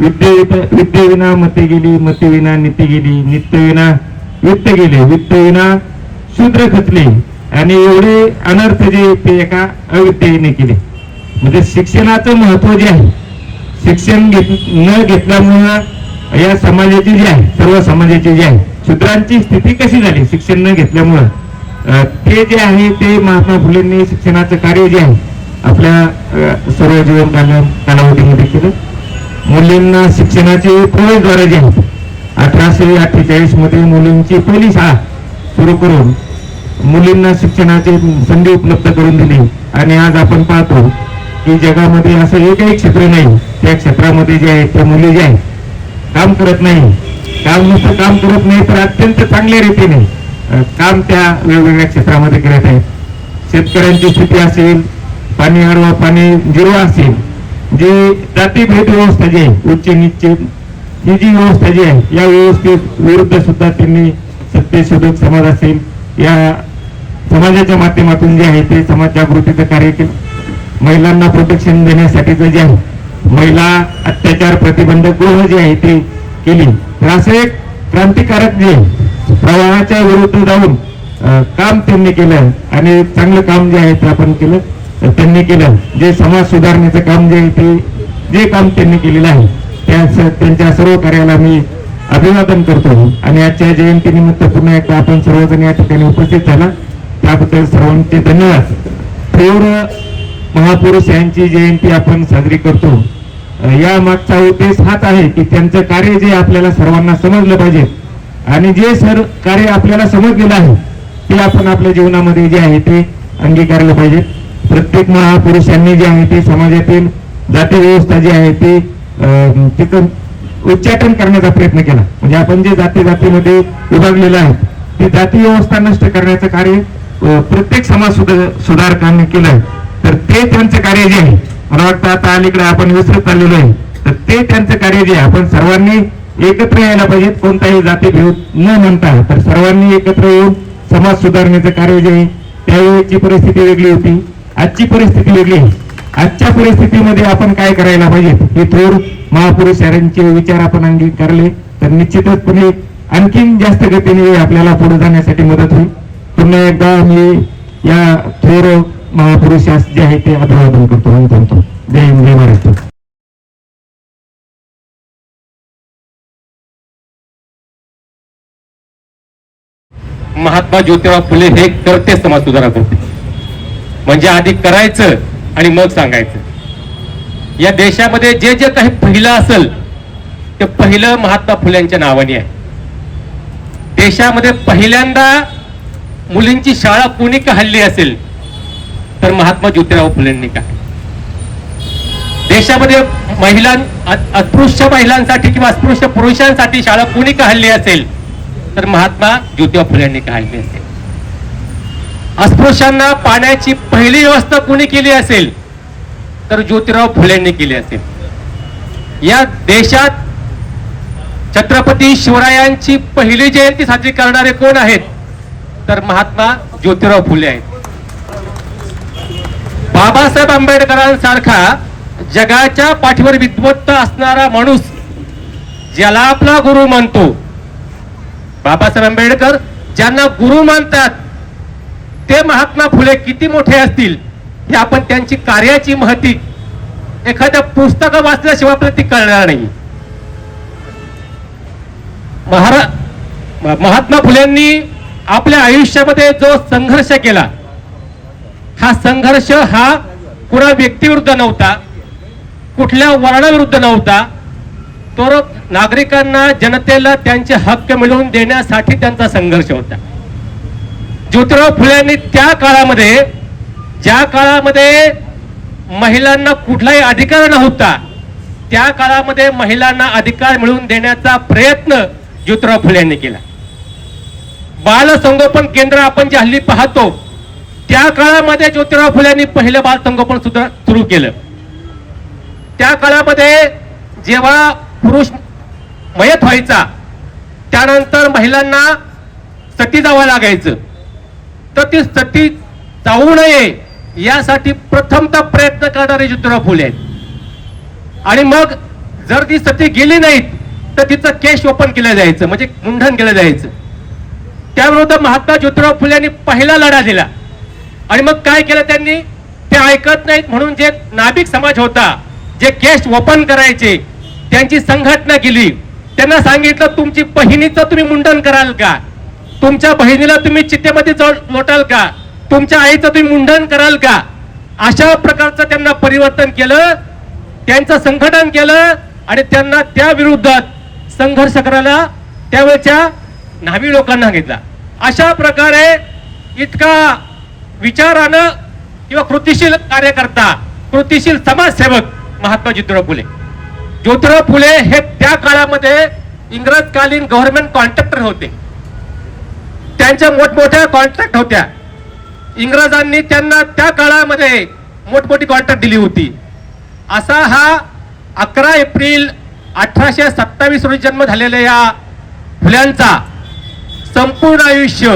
विद्ये विद्येविना मते गेली मतेविना नीती गेली नित्यविना वित्त गेले वित्तविना शूद्र खचले. आणि एवढे अनर्थ जे ते एका अविद्येने केले. म्हणजे शिक्षणाचं महत्त्व जे आहे शिक्षण घेत न घेतल्यामुळं या समाजाची जी आहे सर्व समाजाची जी आहे शूद्रांची स्थिती कशी झाली? शिक्षण न घेतल्यामुळं. ते जे आहे ते महात्मा फुलेंनी शिक्षणाचं कार्य जे आहे आपल्या सर्व जीवन कालावधीमध्ये केलं. मुलींना शिक्षणाचे प्रवेशद्वार जे अठराशे अठ्ठेचाळीसमध्ये मुलींची पहिली शाळा सुरू करून मुलींना शिक्षणाची संधी उपलब्ध करून दिली. आणि आज आपण पाहतो की जगामध्ये असं एकही क्षेत्र नाही. त्या क्षेत्रामध्ये जे आहे त्या मुली जे आहेत काम करत नाही. काम नुसतं काम करत नाही तर अत्यंत चांगल्या रीतीने काम त्या वेगवेगळ्या क्षेत्रामध्ये करत आहेत. शेतकऱ्यांची स्थिती असेल पाणी आडवा पाणी जिरवा असेल जी जातीभेद व्यवस्था जी आहे उच्च निश्चित ही जी व्यवस्था जी आहे या व्यवस्थेत विरुद्ध सुद्धा त्यांनी सत्यशोधक समाज असेल या समाजाच्या माध्यमातून जे आहे ते समाज जागृतीचं कार्य केलं. महिलांना प्रोटेक्शन देण्यासाठीचं जे आहे महिला अत्याचार प्रतिबंधक गृह जे आहे ते केली. तर असं एक क्रांतिकारक जे आहे, प्रवाहाच्या विरुद्ध जाऊन काम त्यांनी केलं आणि चांगलं काम जे आहे ते आपण केलं. त्यांनी केलं. जे समाज सुधारण्याचं काम जे आहे ते जे काम त्यांनी केलेलं आहे त्या त्यांच्या सर्व कार्याला मी अभिवादन करतो. आणि आजच्या जयंतीनिमित्त पुन्हा एकदा आपण सर्वजण या ठिकाणी उपस्थित झाला. त्याबद्दल सर्वांचे धन्यवाद. थोर महापुरुष यांची जयंती आपण साजरी करतो. या मागचा उद्देश हाच आहे की त्यांचं कार्य जे आपल्याला सर्वांना समजलं पाहिजे. आणि जे सर कार्य आपल्याला समजलेलं आहे ते आपण आपल्या जीवनामध्ये जे आहे ते अंगीकारलं पाहिजे. प्रत्येक महापुरुषांनी जे आहे ते समाजातील जाती व्यवस्था जी आहे ती तिथं उच्चाटन करण्याचा प्रयत्न केला. म्हणजे आपण जे जाती जातीमध्ये विभागलेलं आहे ते जाती व्यवस्था नष्ट करण्याचं कार्य प्रत्येक समाज सुधा- सुधारकांनी केलं तर ते त्यांचं कार्य जे आहे मला वाटतं आता अलीकडे आपण विसरत चाललेलो आहे तर ते त्यांचं कार्य जे आहे आपण सर्वांनी एकत्र यायला पाहिजे कोणताही जाती भेद न म्हणता. तर सर्वांनी एकत्र येऊन समाज सुधारण्याचं कार्य जे आहे त्यावेळेची परिस्थिती वेगळी होती. आजची परिस्थिती वेगळी आहे. आजच्या परिस्थितीमध्ये आपण काय करायला पाहिजे? हे थोर महापुरुषांचे विचार आपण अंगीकारले तर निश्चितचपणे आणखीन जास्त गतीने आपल्याला पुढे जाण्यासाठी मदत होईल. पुन्हा एकदा मी या थोर महापुरुषास जे आहे ते अभिवादन करतो. आणि करतो जय हिंद जय महाराष्ट्र. महात्मा ज्योतिराव फुले हे करते समाज सुधारक होते. म्हणजे आधी करायचं आणि मग सांगायचं. या देशामध्ये जे जे काही पहिलं असेल ते पहिलं महात्मा फुल्यांच्या नावाने आहे. देशामध्ये पहिल्यांदा मुलींची शाळा कोणी का हल्ली असेल तर महात्मा ज्योतिराव फुलेंनी काय देशामध्ये महिलां अस्पृश्य महिलांसाठी किंवा अस्पृश्य पुरुषांसाठी शाळा कोणी का हल्ली असेल तर महात्मा ज्योतिराव फुलेंनी काढली असेल. अस्पृश्यांना पाण्याची पहिली व्यवस्था कुणी केली असेल? तर ज्योतिराव फुलेंनी केली असेल. या देशात छत्रपती शिवरायांची पहिली जयंती साजरी करणारे कोण आहेत? तर महात्मा ज्योतिराव फुले आहेत. बाबासाहेब आंबेडकरांसारखा जगाच्या पाठीवर विद्वत्त असणारा माणूस ज्याला आपला गुरु मानतो. बाबासाहेब आंबेडकर ज्यांना गुरु मानतात ते महात्मा फुले किती मोठे असतील हे आपण त्यांची कार्याची महती एखाद्या पुस्तक वाचल्याशिवाय आपल्याला ती कळणार नाही. महारा महात्मा फुलेंनी आपल्या आयुष्यामध्ये जो संघर्ष केला हा संघर्ष हा कुणा व्यक्तीविरुद्ध नव्हता कुठल्या वर्णाविरुद्ध नव्हता तर नागरिकांना जनतेला त्यांचे हक्क मिळवून देण्यासाठी त्यांचा संघर्ष होता. ज्योतिराव फुल्यांनी त्या काळामध्ये ज्या काळामध्ये महिलांना कुठलाही अधिकार नव्हता त्या काळामध्ये महिलांना अधिकार मिळवून देण्याचा प्रयत्न ज्योतिराव फुले यांनी केला. बालसंगोपन केंद्र आपण जे हल्ली पाहतो त्या काळामध्ये ज्योतिराव फुले यांनी पहिलं बालसंगोपन सुद्धा सुरू केलं. त्या काळामध्ये जेव्हा पुरुष मयत व्हायचा त्यानंतर महिलांना सती जावं लागायचं. तर ती सती जाऊ नये यासाठी प्रथमतः प्रयत्न करणारे ज्योतिराव फुले आहेत. आणि मग जर ती सती गेली नाहीत तर तिचं केश ओपन केलं जायचं म्हणजे मुंडन केलं जायचं. त्याविरुद्ध महात्मा ज्योतिराव फुले यांनी पहिला लढा दिला. आणि मग काय केलं त्यांनी? ते ऐकत नाहीत म्हणून जे नाभिक समाज होता जे केस ओपन करायचे त्यांची संघटना केली. त्यांना सांगितलं तुमची बहिणीचं तुम्ही मुंडन कराल का? तुमच्या बहिणीला तुम्ही चितेमध्ये जाऊन लोटाल का? तुमच्या आईचं तुम्ही मुंडन कराल का? अशा प्रकारचं त्यांना परिवर्तन केलं त्यांचं संघटन केलं आणि त्यांना त्या विरुद्धात संघर्ष करायला त्यावेळच्या न्हावी लोकांना घेतला. अशा प्रकारे इतका विचारानं किंवा कृतिशील कार्यकर्ता कृतिशील समाजसेवक महात्मा ज्योतिराव फुले. ज्योतिराव फुले हे त्या काळामध्ये इंग्रजकालीन गव्हर्नमेंट कॉन्ट्रॅक्टर होते. त्यांच्या मोठमोठ्या कॉन्ट्रॅक्ट होत्या. इंग्रजांनी त्यांना त्या काळामध्ये मोठमोठी कॉन्ट्रॅक्ट दिली होती. असा हा अकरा एप्रिल अठराशे सत्तावीस रोजी जन्म झालेल्या या फुल्यांचा संपूर्ण आयुष्य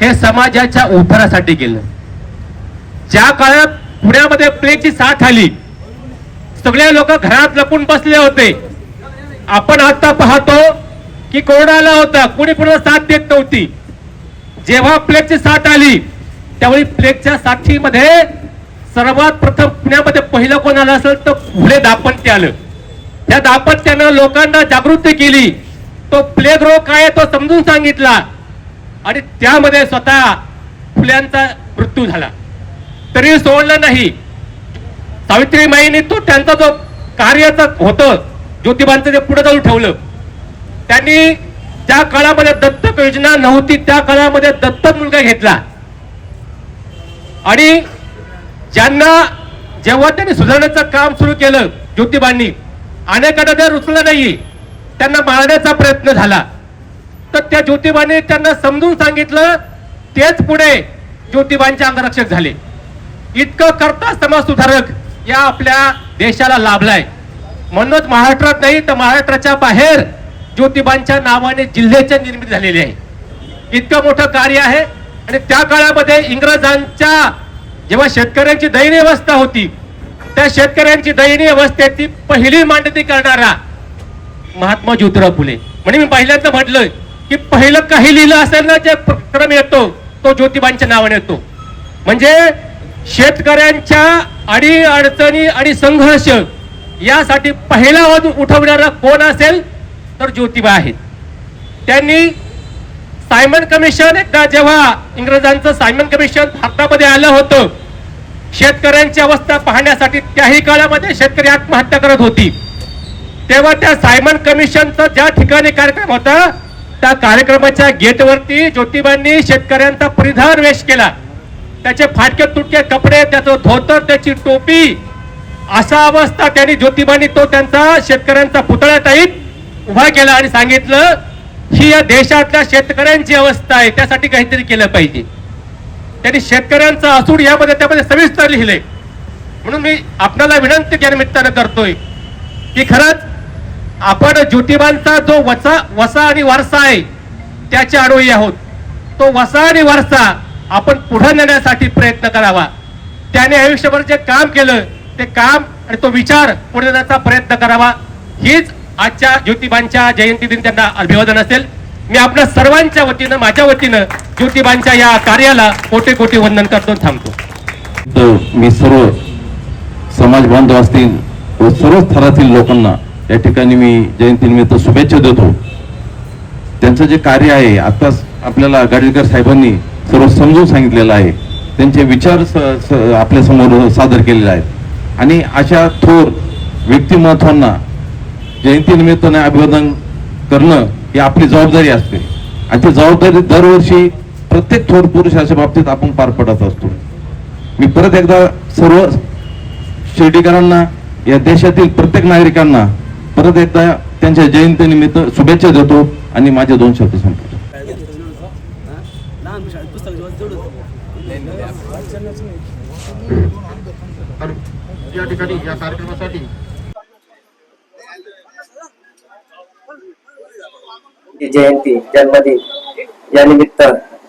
हे समाजाच्या उभारासाठी गेलं. ज्या काळात पुण्यामध्ये प्लेगची साथ आली सगळे लोक घरात लपून बसले होते. आपण आता पाहतो की कोरोना आला होता कोणी कोणाला साथ देत नव्हती. जेव्हा प्लेगची साथ आली त्यावेळी प्लेगच्या साथीमध्ये सर्वात प्रथम पुण्यामध्ये पहिलं कोण आलं असेल तर फुले दापत्य आलं. त्या दापत्यानं लोकांना जागृती केली. तो प्लेग रोग काय आहे तो समजून सांगितला. आणि त्यामध्ये स्वतः फुल्यांचा मृत्यू झाला. तरी सोडलं नाही. सावित्रीमाईने तो त्यांचा जो कार्याचं होतं ज्योतिबांचं ते पुढे जाऊन ठेवलं त्यांनी ज्या काळामध्ये दत्तक योजना नव्हती त्या काळामध्ये दत्तक मुलगा घेतला. आणि ज्यांना जेव्हा त्यांनी सुधारण्याचं काम सुरू केलं ज्योतिबांनी अनेकांना ते रुचलं नाही त्यांना मारण्याचा प्रयत्न झाला. तर त्या ज्योतिबाने त्यांना समजून सांगितलं तेच पुढे ज्योतिबांचे अंगरक्षक झाले. इतकं करता समाज सुधारक या आपल्या देशाला लाभलाय. म्हणूनच महाराष्ट्रात नाही तर महाराष्ट्राच्या बाहेर ज्योतिबांच्या नावाने जिल्ह्याच्या निर्मिती झालेली आहे. इतकं मोठं कार्य आहे आणि त्या काळामध्ये इंग्रजांच्या जेव्हा शेतकऱ्यांची दयनीय अवस्था होती त्या शेतकऱ्यांची दयनीय अवस्थेची पहिली मांडणी करणारा महात्मा ज्योतिराव फुले. म्हणजे मी पहिल्यांदा म्हटलं की पहिलं काही लिहिलं असेल ना जे क्रम येतो तो ज्योतिबांच्या नावाने येतो. म्हणजे शेतकऱ्यांच्या अडी अडचणी आणि संघर्ष यासाठी पहिला वाद उठवणारा कोण असेल? तर ज्योतिबा आहेत. त्यांनी सायमन कमिशन एकदा जेव्हा इंग्रजांचं सायमन कमिशन भारतामध्ये आलं होतं शेतकऱ्यांची अवस्था पाहण्यासाठी त्याही काळामध्ये शेतकरी आत्महत्या करत होती. तेव्हा त्या सायमन कमिशनचा ज्या ठिकाणी कार्यक्रम होता त्या कार्यक्रमाच्या गेटवरती ज्योतिबांनी शेतकऱ्यांचा परिधान वेश केला. त्याचे फाटके तुटके कपडे त्याचं धोतर त्याची टोपी असा अवस्था त्यांनी ज्योतिबांनी तो त्यांचा शेतकऱ्यांचा पुतळ्या टाईप उभा केला आणि सांगितलं ही या देशातल्या शेतकऱ्यांची अवस्था आहे त्यासाठी काहीतरी केलं पाहिजे. त्यांनी शेतकऱ्यांचा असूड यामध्ये त्यामध्ये सविस्तर लिहिले. म्हणून मी आपल्याला विनंती त्या निमित्तानं करतोय की खरंच आपण ज्योतिबांचा जो वसा वसा आणि वारसा आहे त्याचे आडोळी आहोत. तो वसा आणि वारसा आपण पुढे नेण्यासाठी प्रयत्न करावा. त्याने आयुष्यभर जे काम केलं ते काम आणि तो विचार पुढे नेण्याचा प्रयत्न करावा. हीच आजच्या ज्योतिबांच्या जयंती दिन त्यांना अभिवादन असेल. मी आपल्या सर्वांच्या वतीनं माझ्या वतीनं ज्योतिबांच्या या कार्याला कोटी कोटी वंदन करतो थांबतो. तर मी सर्व समाज बांधव असतील व सर्व स्तरातील लोकांना या ठिकाणी मी जयंतीनिमित्त शुभेच्छा देतो. त्यांचं जे कार्य आहे आताच आपल्याला गाडीलकर साहेबांनी सर्व समजून सांगितलेलं आहे. त्यांचे विचार आपल्यासमोर आपल्यासमोर सादर केलेले आहेत. आणि अशा थोर व्यक्तिमत्वांना जयंतीनिमित्ताने अभिवादन करणं ही आपली जबाबदारी असते. आणि ती जबाबदारी दरवर्षी प्रत्येक थोर पुरुषाच्या बाबतीत आपण पार पडत असतो. मी परत एकदा सर्व शिर्डीकरांना या देशातील प्रत्येक नागरिकांना परत एकदा त्यांच्या जयंतीनिमित्त शुभेच्छा देतो आणि माझे दोन शब्द संपतो या ठिकाणी या कार्यक्रमासाठी जयंती जन्मदिन या निमित्त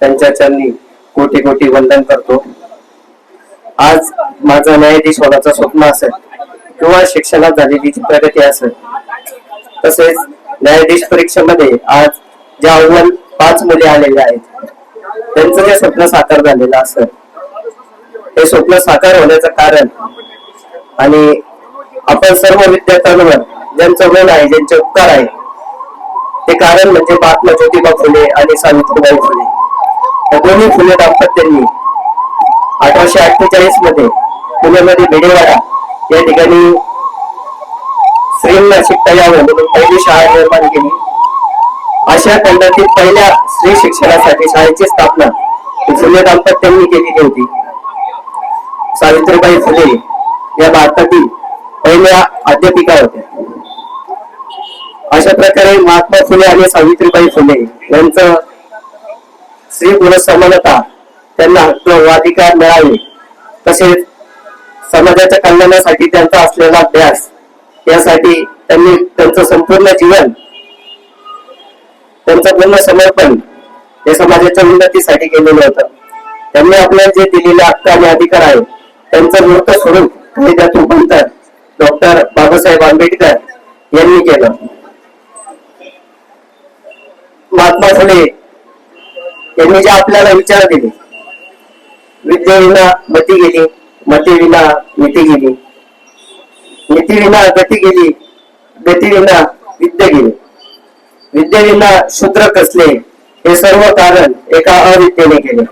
त्यांच्या चरणी कोटी कोटी वंदन करतो. आज माझं न्यायाधीश होण्याचं स्वप्न असेल किंवा शिक्षणात झालेली जी प्रगती असेल तसेच न्यायाधीश परीक्षेमध्ये आज जे अव्वल पाच मुले आलेले आहेत त्यांचं जे स्वप्न साकार झालेलं असेल हे स्वप्न साकार होण्याचं कारण आणि आपण सर्व विद्यार्थ्यांवर ज्यांचं मन आहे ज्यांचे उपकार आहे ते कारण म्हणजे महात्मा ज्योतिबा फुले आणि सावित्रीबाई फुले. या दोन्ही फुले दाम्पत्यांनी अठराशे अठ्ठेचाळीसमध्ये पुण्यामध्ये भिडेवाडा या ठिकाणी स्त्रींना शिकता यावं म्हणून पहिली शाळा निर्माण केली. आशिया खंडातील पहिल्या स्त्री शिक्षणासाठी शाळेची स्थापना फुले दाम्पत्यांनी केलेली होती. सावित्रीबाई फुले या भारतातील पहिल्या अध्यापिका होत्या. अशा प्रकारे महात्मा फुले आणि सावित्रीबाई फुले यांचं स्त्री पुरुष समानता त्यांना हक्क व अधिकार मिळावे. तसेच समाजाच्या कल्याणासाठी त्यांचा असलेला अभ्यास यासाठी त्यांनी त्यांचं संपूर्ण जीवन त्यांचं पूर्ण समर्पण हे समाजाच्या उन्नतीसाठी केलेलं होतं. त्यांनी आपल्याला जे दिलेले हक्क आणि अधिकार आहे त्यांचं मूर्त स्वरूप कायद्यात रूपांतर डॉक्टर बाबासाहेब आंबेडकर यांनी केलं. महात्मा फुले यांनी जे आपल्याला विचार दिले विद्येविना मती गेली मतीविना नीती गेली नीतीविना गती गेली गतीविना विद्या गेली. विद्येविना शूद्र कसले हे सर्व कारण एका अविद्येने केले.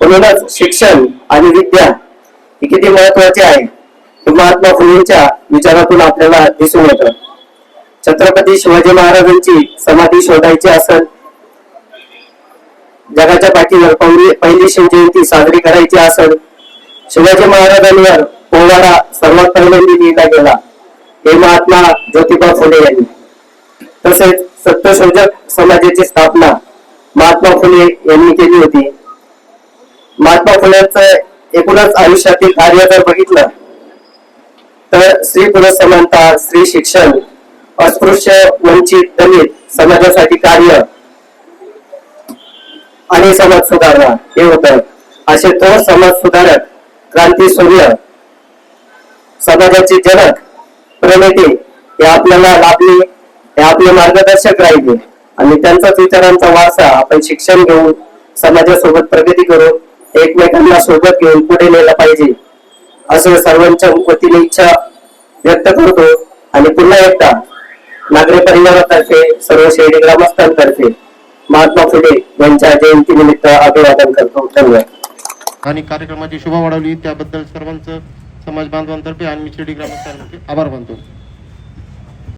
म्हणूनच शिक्षण आणि विद्या ही किती महत्वाची आहे हे महात्मा फुलेंच्या विचारातून आपल्याला दिसून येतं. छत्रपती शिवाजी महाराजांची समाधी शोधायची असेल जगाच्या पाठीवर पहिली शिवजयंती साजरी करायची असेल शिवाजी महाराजांवर पोवाडा सर्वात पहिल्यांदा लिहिला गेला. हे महात्मा ज्योतिबा फुले यांनी. तसेच सत्यशोधक समाजाची स्थापना महात्मा फुले यांनी केली होती. महात्मा फुलेंचं एकूणच आयुष्यातील कार्य जर बघितलं तर स्त्री पुरुष समानता स्त्री शिक्षण अस्पृश्य वंचित दलित समाजासाठी कार्य आणि समाज सुधारणा हे होतं. असे तो समाज सुधारक क्रांती सूर्य समाजाचे जनक प्रणेते हे आपल्याला लाभले हे आपले मार्गदर्शक राहिले. आणि त्यांचाच विचारांचा वारसा आपण शिक्षण घेऊन समाजासोबत प्रगती करून एकमेकांना सोबत घेऊन पुढे नेला पाहिजे. असं सर्वांच्या वतीने इच्छा व्यक्त करतो. आणि पुन्हा एकदा नागरी परिवारातर्फे सर्व शेडी ग्रामस्थांतर्फे महात्मा फुले यांच्या जयंतीनिमित्त अभिवादन करतो. धन्यवाद. आणि कार्यक्रमाची शोभा वाढवली. त्याबद्दल सर्वांचं समाज बांधवांतर्फे आणि शिर्डी ग्रामस्थांतर्फे आभार मानतो.